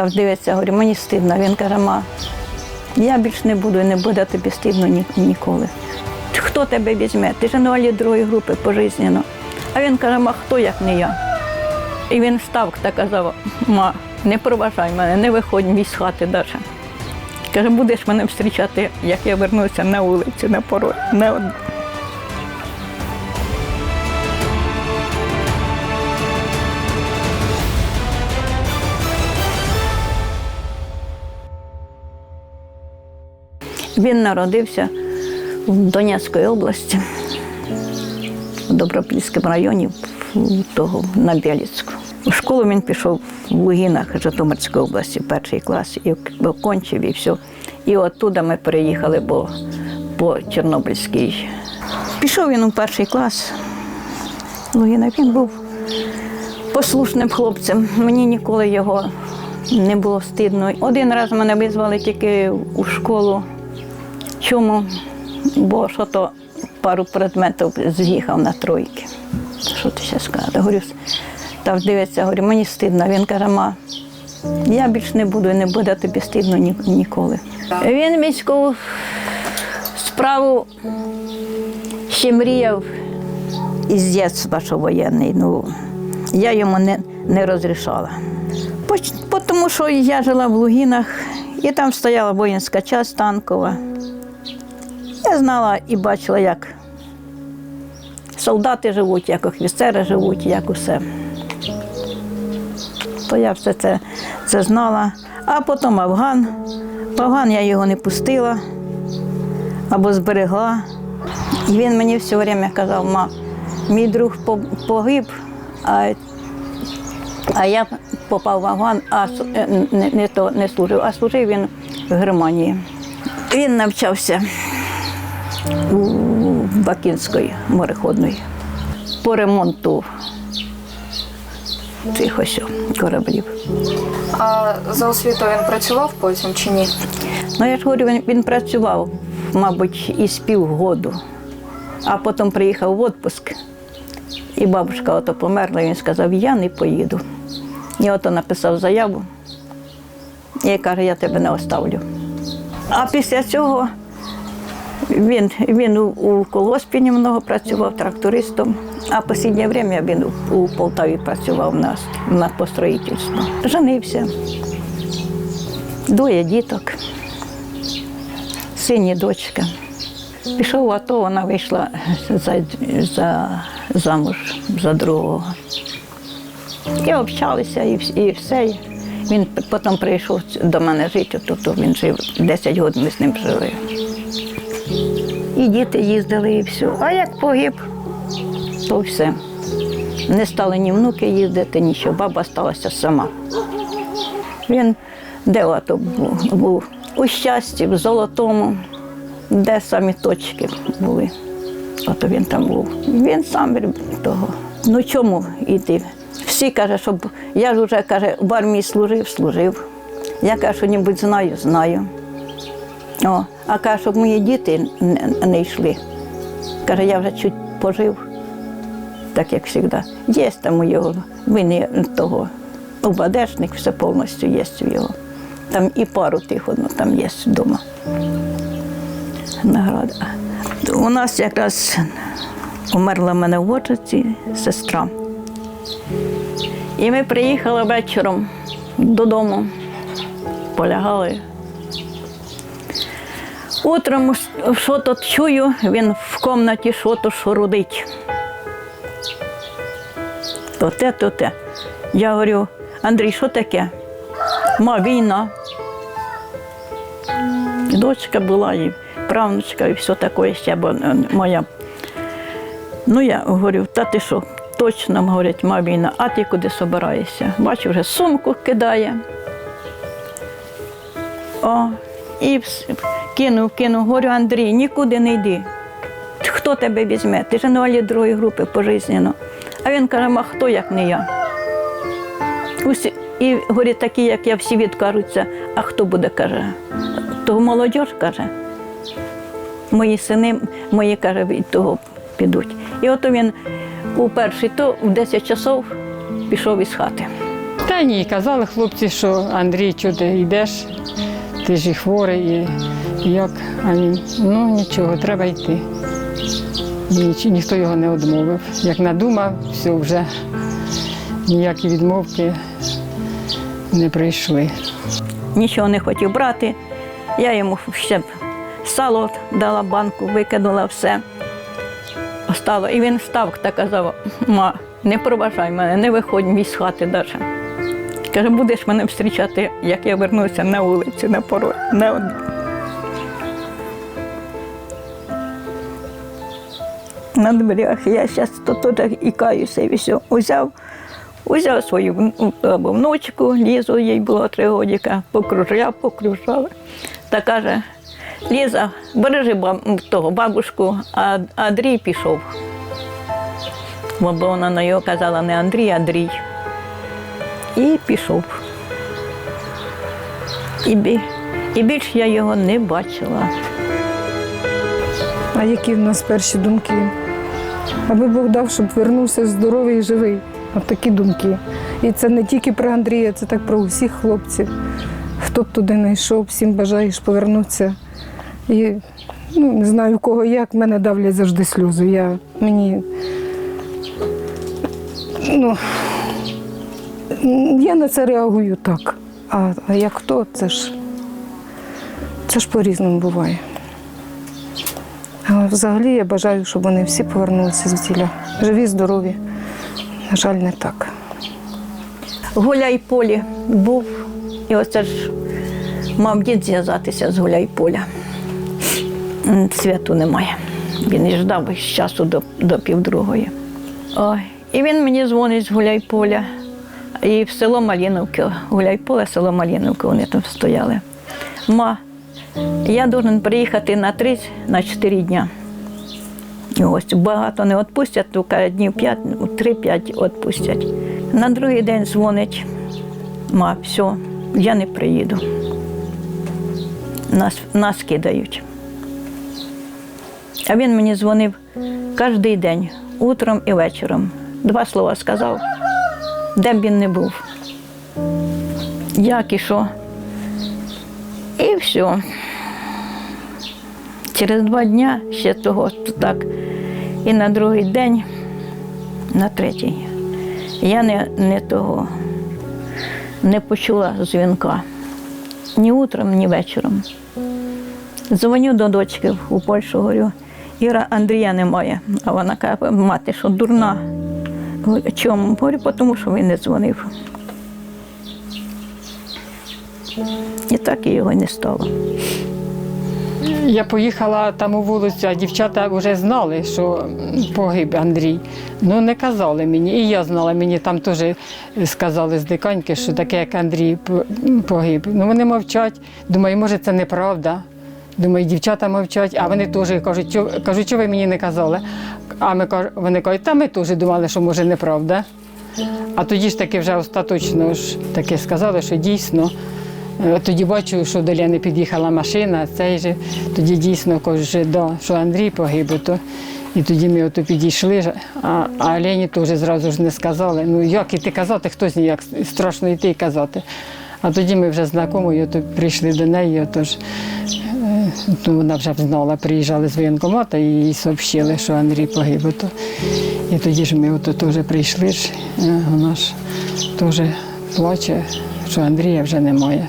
Та дивиться, говорю, мені стидно. Він каже, ма, я більш не буду не буде тобі стидно ні, ніколи. Хто тебе візьме? Ти ж інвалід другої групи пожизненно. А він каже, ма, хто як не я? І він став та казав, ма, не проважай мене, не виходь мій з хати далі. Каже, будеш мене зустрічати, як я вернуся на вулицю, на порог. На... Він народився в Донецькій області, в Добропільському районі, того, на Бєліцьку. У школу він пішов в Лугінах Житомирської області, перший клас, і окончив, і все. І оттуда ми переїхали по, по Чорнобильській. Пішов він у перший клас. в Лугінах. Він був послушним хлопцем. Мені ніколи його не було стидно. Один раз мене визвали тільки у школу. Чому? Бо що то пару предметів з'їхав на тройки. Що ти ще сказати? Говорю, та дивиться, говорю, мені стидно. Він каже, ма, я більш не буду не буде тобі стидно ні- ніколи. Він військову справу ще мріяв із дитинства, що воєнний. Ну, я йому не, не розрішала. Тому що я жила в Лугінах, і там стояла воїнська часть танкова. Я знала і бачила, як солдати живуть, як офіцери живуть, як усе. То я все це, це знала. А потім Афган. В Афган я його не пустила або зберегла. І він мені все время казав, ма, мій друг погиб, а, а я попав в Афган, а е, не, не, то не служив, а служив він в Германії. Він навчався у Бакінської мореходної по ремонту цих ось кораблів. А за освітою він працював потім чи ні? Ну, я ж говорю, він, він працював, мабуть, із півгоду, а потім приїхав в відпуск, і бабушка ото померла, і він сказав, я не поїду. І ото написав заяву і каже, я тебе не оставлю. А після цього він, він у, у колгоспі немного працював трактористом, а в останнє время він у, у Полтаві працював на, на построїтельство. Женився. Двоє діток син і дочка. Пішов в АТО, вона вийшла за, за, замуж за другого. І общалися, і, і все. Він потім прийшов до мене жити, тобто він жив 10 років, ми з ним жили. І діти їздили, і все. А як погиб, то все. Не стали ні внуки їздити, нічого, баба сталася сама. Він де ото був? був? У щасті, в золотому, де самі точки були. Ото він там був. Він сам того. Ну чому йти? Всі каже, щоб я ж вже каже, в армії служив, служив. Я кажу, що небудь знаю, знаю. О, а каже, щоб мої діти не, йшли. Каже, я вже чуть пожив, так як завжди. Є там у його вини того. УБДшник, все повністю є в його. Там і пару тих одно там є вдома. Награда. У нас якраз умерла в мене в Оджиці сестра. І ми приїхали вечором додому, полягали. Утром що то чую, він в кімнаті що то шурудить. То те, то те. Я говорю, Андрій, що таке? Ма війна. Дочка була, і правнучка, і все таке ще е, моя. Ну, я говорю, та ти що, точно, говорить, ма війна, а ти куди собираєшся? Бачу, вже сумку кидає. О, і кинув, кинув, говорю, Андрій, нікуди не йди. Хто тебе візьме? Ти ж інвалід другої групи пожизненно. А він каже, ма хто як не я? Усі, і говорить, такі, як я, всі відкажуться, а хто буде, каже. То молодь каже. Мої сини, мої каже, від того підуть. І от він у перший то в 10 часов пішов із хати. Та ні, казали хлопці, що Андрій, ти йдеш, ти ж і хворий, і як. А він, ну нічого, треба йти. Ніч- ніхто його не одмовив. Як надумав, все вже ніякі відмовки не прийшли. Нічого не хотів брати. Я йому ще сало дала банку, викинула все. Остало. І він став та казав: ма, не проважай мене, не виходь мій з хати навіть. Каже, будеш мене зустрічати, як я вернуся на вулицю, на порог. На... на дверях. Я зараз тут теж і каюся, і все. Узяв, узяв свою або внучку, Лізу, їй було три годика, покружав, покружав. Та каже, Ліза, бережи баб- того бабушку, а Андрій пішов. Бо вона на його казала не Андрій, а Андрій. І пішов. І, і більше я його не бачила. А які в нас перші думки? Аби Бог дав, щоб вернувся здоровий і живий. От такі думки. І це не тільки про Андрія, це так про усіх хлопців. Хто б туди не йшов, всім бажаєш повернутися. І ну, не знаю, в кого як, мене давлять завжди сльози. Я, мені, ну, я на це реагую так. А, як хто, це ж, це ж по-різному буває. Але взагалі я бажаю, щоб вони всі повернулися з тіля. Живі, здорові. На жаль, не так. Гуляй-полі був, і оце ж мав дід зв'язатися з гуляй-поля. Святу немає. Він і ждав з часу до, до півдругої. Ой. І він мені дзвонить з гуляй-поля. І в село Маліновки, гуляй-поле, село Маліновки, вони там стояли. Ма, я должен приїхати на три, на чотири дня. І ось багато не відпустять, тільки днів 5, 3-5 відпустять. На другий день дзвонить, ма, все, я не приїду. Нас, нас кидають. А він мені дзвонив кожен день, утром і вечором. Два слова сказав, де б він не був. Як і що. І все. Через два дня ще того то так. І на другий день, на третій, я не, не того не почула дзвінка ні утром, ні вечором. Дзвоню до дочки у Польщу, говорю, Іра Андрія немає. А вона каже, мати, що дурна. Чому? Говорю, тому що він не дзвонив. І так і його не стало. Я поїхала там у вулицю, а дівчата вже знали, що погиб Андрій. Ну не казали мені. І я знала, мені там теж сказали з диканьки, що таке, як Андрій погиб. Ну вони мовчать. Думаю, може, це неправда. Думаю, дівчата мовчать, а вони теж кажуть, що, кажуть, що ви мені не казали. А ми вони кажуть, та ми теж думали, що може неправда. А тоді ж таки вже остаточно ж таки сказали, що дійсно. Е, Тоді бачу, що до Лени під'їхала машина, цей же. Тоді дійсно що, да, що Андрій погиб. То. І тоді ми ото підійшли, а, а Лені теж зразу ж не сказали. Ну як іти казати, хтось ніяк страшно йти і казати. А тоді ми вже знайомі, ото прийшли до неї, отож, ну, вона вже знала, приїжджали з воєнкомата і сообщили, що Андрій погиб. Ото. І тоді ж ми теж прийшли, ж, е, вона ж теж плаче, що Андрія вже немає.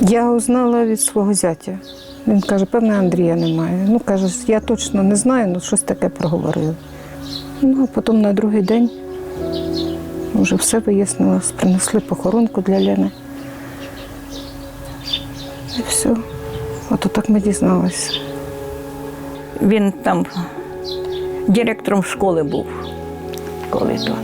Я узнала від свого зятя. Він каже, певне, Андрія немає. Ну, каже, я точно не знаю, ну щось таке проговорили. Ну, а потім на другий день вже все вияснилось, принесли похоронку для Лени. І все. Ото так ми дізналися. Він там директором школи був, коли то.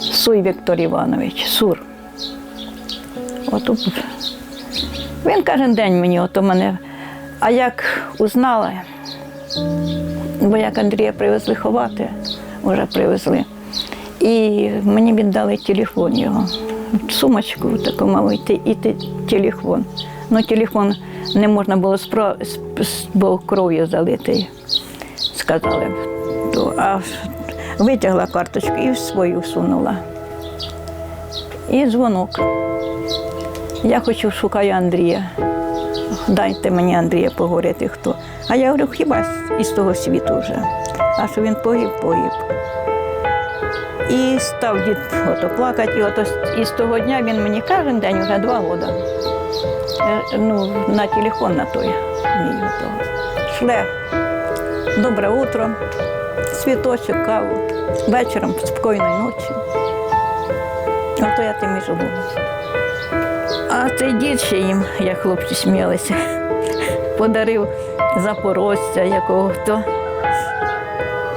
Суй Віктор Іванович, Сур. От він кожен день мені ото мене. А як узнала, бо як Андрія привезли ховати, вже привезли. І мені віддали телефон його. Сумочку таку мав і те- телефон. Ну, телефон не можна було спро- бо кров'ю залитий, сказали. А витягла карточку і в свою всунула. І дзвонок. Я хочу шукаю Андрія. Дайте мені Андрія поговорити хто. А я говорю, хіба із того світу вже. А що він погиб, погиб. І став дід плакати. І ото з- того дня він мені кожен день вже два роки. Е, Ну, на телефон на той мій ото. Шле. Добре утро, цвіточок, каву. Вечором спокійної ночі. Ото я тим і живу. А цей дід ще їм, як хлопці сміялися, подарив запорожця якого то.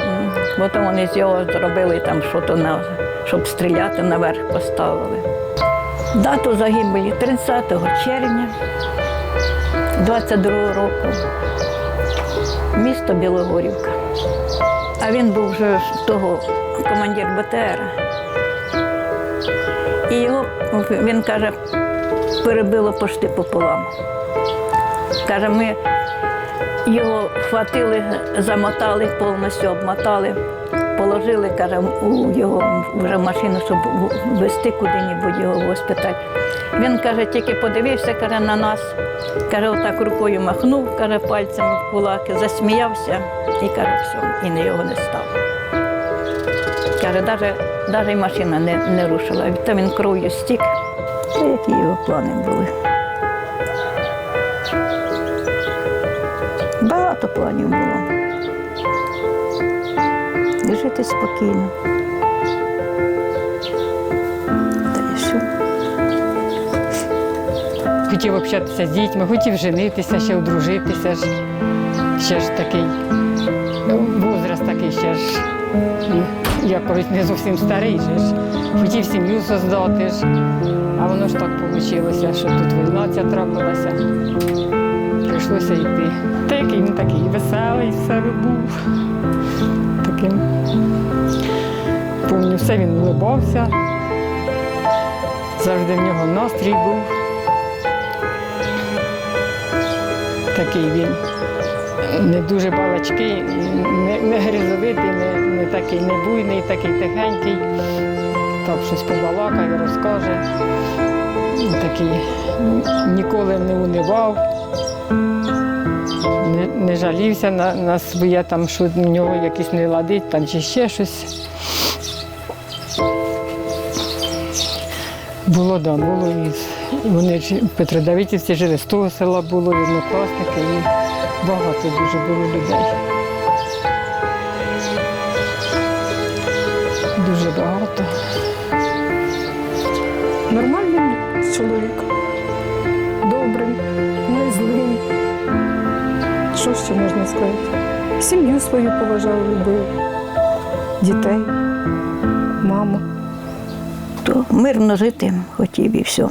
М, Потім вони з його зробили там щось, на, щоб стріляти наверх поставили. Дату загибелі 30 червня 22 року. Місто Білогорівка. А він був вже того командир БТР. І його, він каже, перебило пошти пополам. Каже, ми його хватили, замотали, повністю обмотали, положили, каже, у його вже машину, щоб везти куди-небудь його в. Він каже, тільки подивився каже, на нас, каже, отак рукою махнув, каже, пальцем в кулаки, засміявся і каже, все, і на його не став. Каже, навіть, навіть машина не, не рушила. Та він кров'ю стік. Та які його плани були. Багато планів було. І жити спокійно. Все. Хотів общатися з дітьми, хотів женитися, ще одружитися ж. Ще ж такий ну, возраст такий ще ж. м, Як не зовсім старий же ж. Хотів сім'ю создати ж. А воно ж так вийшло, що тут війна ця трапилася. Прийшлося йти. Та який він такий веселий себе був. Таким. Помню, все він улибався. Завжди в нього настрій був. Такий він не дуже балачкий, не, не гризовитий, не, не такий не буйний, такий тихенький. Так щось побалакає, розкаже. Такий ніколи не унивав, не, жалівся на, на своє, там, що в нього якісь не ладить там, чи ще щось. Було, да, було. І вони в Петродавидівці жили, з того села було, і однокласники, і багато дуже було людей. Дуже багато. Нормальний чоловік. Добрий. Що можна сказати? Сім'ю свою поважав, любив, дітей, маму. То мирно жити хотів і все.